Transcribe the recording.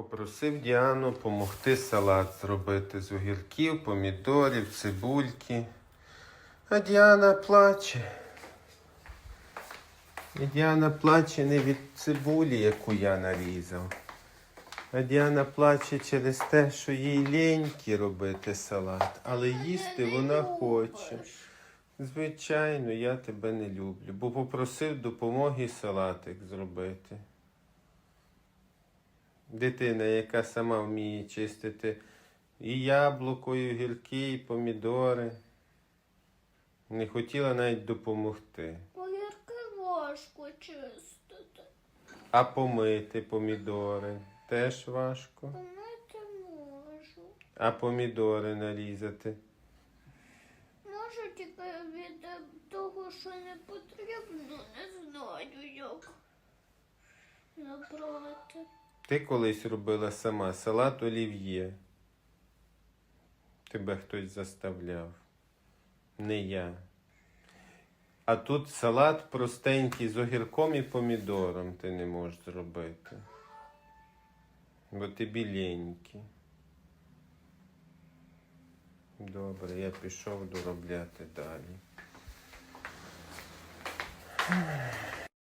Попросив Діану допомогти салат зробити з огірків, помідорів, цибульки. А Діана плаче. І Діана плаче не від цибулі, яку я нарізав. А Діана плаче через те, що їй ліньки робити салат, але їсти вона хоче. Звичайно, я тебе не люблю, бо попросив допомоги салатик зробити. Дитина, яка сама вміє чистити і яблуко, і огірки, і помідори. Не хотіла навіть допомогти. Огірки важко чистити. А помити помідори теж важко. Помити можу. А помідори нарізати. Можу тільки від того, що не потрібно, не знаю як. Набрати. Ти колись робила сама салат олів'є. Тебе хтось заставляв. Не я. А тут салат простенький з огірком і помідором ти не можеш зробити. Бо ти біленький. Добре, я пішов доробляти далі.